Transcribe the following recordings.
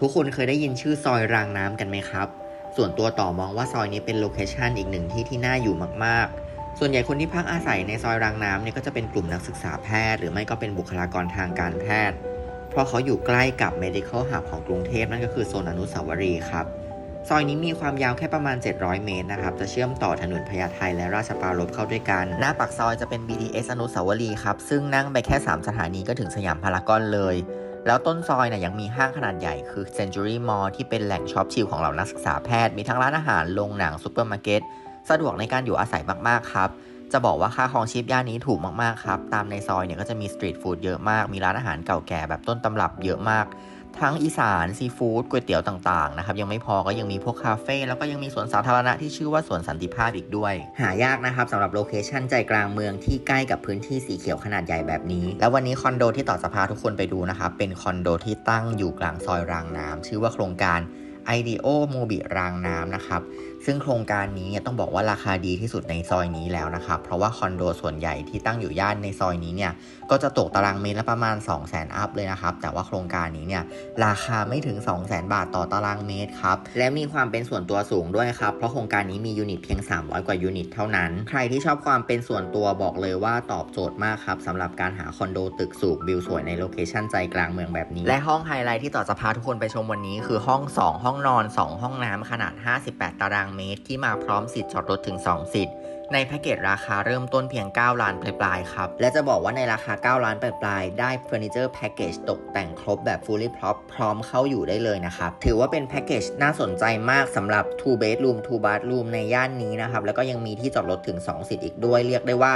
ทุกคนเคยได้ยินชื่อซอยรางน้ำกันไหมครับ ส่วนตัวต่อมองว่าซอยนี้เป็นโลเคชันอีกหนึ่งที่ที่น่าอยู่มากๆ ส่วนใหญ่คนที่พักอาศัยในซอยรางน้ำเนี่ยก็จะเป็นกลุ่มนักศึกษาแพทย์ หรือไม่ก็เป็นบุคลากรทางการแพทย์ เพราะเขาอยู่ใกล้กับ medical hub ของกรุงเทพนั่นก็คือโซนอนุสาวรีย์ครับ ซอยนี้มีความยาวแค่ประมาณ 700 เมตรนะครับ จะเชื่อมต่อถนนพญาไทและราชปรารภเข้าด้วยกัน หน้าปากซอยจะเป็น BTS อนุสาวรีย์ครับ ซึ่งนั่งไปแค่ 3 สถานีก็ถึงสยามพารากอนเลย แล้วต้นซอยเนี่ยยังมีห้างขนาดใหญ่คือ Century Mall ที่เป็นแหล่งช็อปชิลของเหล่านักศึกษาแพทย์ มีทั้งร้านอาหารโรงหนังซูเปอร์มาร์เก็ตสะดวกในการอยู่อาศัยมากๆครับ จะบอกว่าค่าครองชีพย่านนี้ถูกมากๆครับ ตามในซอยเนี่ยก็จะมีสตรีทฟู้ดเยอะมาก มีร้านอาหารเก่าแก่แบบต้นตำรับเยอะมาก ทั้งอีสานซีฟู้ดก๋วยเตี๋ยวต่างๆนะครับยังไม่พอก็ยังมีพวกคาเฟ่แล้วก็ยังมีสวนสาธารณะที่ชื่อว่าสวนสันติภาพอีกด้วย หายากนะครับสำหรับโลเคชั่นใจกลางเมืองที่ใกล้กับพื้นที่สีเขียวขนาดใหญ่แบบนี้ แล้ววันนี้คอนโดที่ต่อจะพาทุกคนไปดูนะครับเป็นคอนโดที่ตั้งอยู่กลางซอยรางน้ำชื่อว่าโครงการไอเดโมบิรางน้ำนะครับ ซึ่งโครงการนี้เนี่ยต้องบอกว่าราคาดีที่สุดในซอยนี้แล้วนะครับ เพราะว่าคอนโดส่วนใหญ่ที่ตั้งอยู่ย่านในซอยนี้เนี่ย ก็จะตกตารางเมตรละประมาณ 2 0 0 0 0 0 อัพเลยนะครับ แต่ว่าโครงการนี้เนี่ยราคาไม่ถึง 2 0 0 0 0 0 บาทต่อตารางเมตรครับ และมีความเป็นส่วนตัวสูงด้วยครับ เพราะโครงการนี้มียูนิตเพียง 300 กว่ายูนิตเท่านั้น ใครที่ชอบความเป็นส่วนตัวบอกเลยว่าตอบโจทย์มากครับสำหรับการหาคอนโดตึกสูงวิวสวยในโลเคชั่นใจกลางเมืองแบบนี้ และห้องไฮไลท์ที่ต่อจะพาทุกคนไปชมวันนี้คือห้อง 2 ห้องนอน 2 ห้องน้ำขนาด 58 ตารางเมตรที่มาพร้อมสิทธิ์จอดรถถึง 2 สิทธิ์ ในแพ็กเกจราคาเริ่มต้นเพียง 9 ล้านปลายๆครับ และจะบอกว่าในราคา 9 ล้านปลายๆได้เฟอร์นิเจอร์แพ็กเกจตกแต่งครบแบบ fully prop พร้อมเข้าอยู่ได้เลยนะครับ ถือว่าเป็นแพ็กเกจน่าสนใจมากสำหรับ two bedroom two bathroom ในย่านนี้นะครับแล้วก็ยังมีที่จอดรถถึง 2 สิทธิ์อีกด้วยเรียกได้ว่า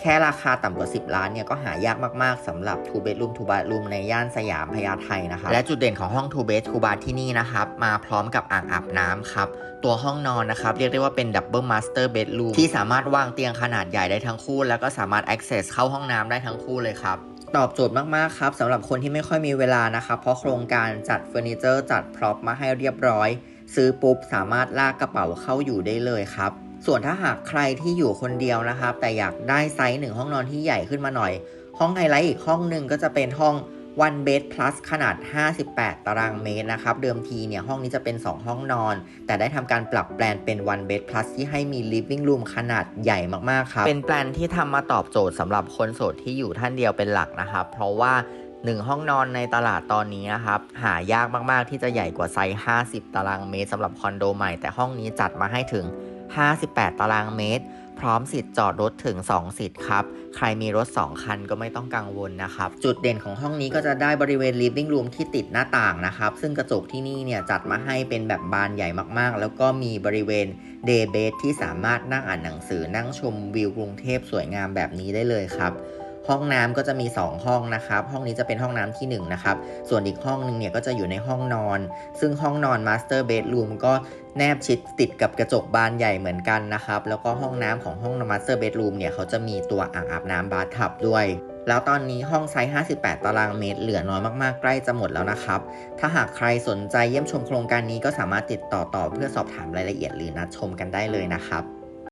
แค่ราคาต่ำกว่า 10 ล้านเนี่ยก็หายากมากๆสำหรับ two bedroom two bathroom ในย่านสยามพญาไทนะครับและจุดเด่นของห้อง two bed two bath ที่นี่นะครับมาพร้อมกับอ่างอาบน้ำครับตัวห้องนอนนะครับเรียกได้ว่าเป็น double master bedroom ที่สามารถวางเตียงขนาดใหญ่ได้ทั้งคู่ แล้วก็สามารถ access เข้าห้องน้ำได้ทั้งคู่เลยครับตอบโจทย์มากๆครับสำหรับคนที่ไม่ค่อยมีเวลานะครับเพราะโครงการจัดเฟอร์นิเจอร์จัดพร็อพมาให้เรียบร้อย ซื้อปุ๊บสามารถลากกระเป๋าเข้าอยู่ได้เลยครับ ส่วนถ้าหากใครที่อยู่คนเดียวนะครับ แต่อยากได้ไซส์หนึ่งห้องนอนที่ใหญ่ขึ้นมาหน่อย ห้องไฮไลท์อีกห้องหนึ่งก็จะเป็นห้อง one bed plus ขนาด 58 ตารางเมตรนะครับ เดิมทีเนี่ยห้องนี้จะเป็น 2 ห้องนอน แต่ได้ทำการปรับแปลนเป็น one bed plus ที่ให้มี living room ขนาดใหญ่มาก ๆ ครับ เป็นแปลนที่ทำมาตอบโจทย์สำหรับคนโสดที่อยู่ท่านเดียวเป็นหลักนะครับ เพราะว่า 1 ห้องนอนในตลาดตอนนี้นะครับ หายากมาก ๆ ที่จะใหญ่กว่าไซส์ 50 ตารางเมตรสำหรับคอนโดใหม่ แต่ห้องนี้จัดมาให้ถึง 58 ตารางเมตร พร้อมสิทธิ์จอดรถถึง 2 สิทธิ์ครับ ใครมีรถ 2 คันก็ไม่ต้องกังวลนะครับ จุดเด่นของห้องนี้ก็จะได้บริเวณ living room ที่ติดหน้าต่างนะครับ ซึ่งกระจกที่นี่เนี่ยจัดมาให้เป็นแบบบานใหญ่มากๆ แล้วก็มีบริเวณ day bed ที่สามารถนั่งอ่านหนังสือนั่งชมวิวกรุงเทพสวยงามแบบนี้ได้เลยครับ ห้องน้ำก็จะมี 2 ห้องนะครับ ห้องนี้จะเป็นห้องน้ำที่1นะครับ ส่วนอีกห้องนึงเนี่ยก็จะอยู่ในห้องนอน ซึ่งห้องนอน Master Bedroom ก็แนบชิดติดกับกระจกบานใหญ่เหมือนกันนะครับ แล้วก็ห้องน้ำของห้อง Master Bedroom เนี่ยเขาจะมีตัวอ่างอาบน้ำบาร์ทับด้วยแล้วตอนนี้ห้องไซส์ 58 ตารางเมตร เหลือน้อยมาก ๆ ใกล้จะหมดแล้วนะครับ ถ้าหากใครสนใจเยี่ยมชมโครงการนี้ก็สามารถติดต่อต่อเพื่อสอบถามรายละเอียดหรือนัดชมกันได้เลยนะครับ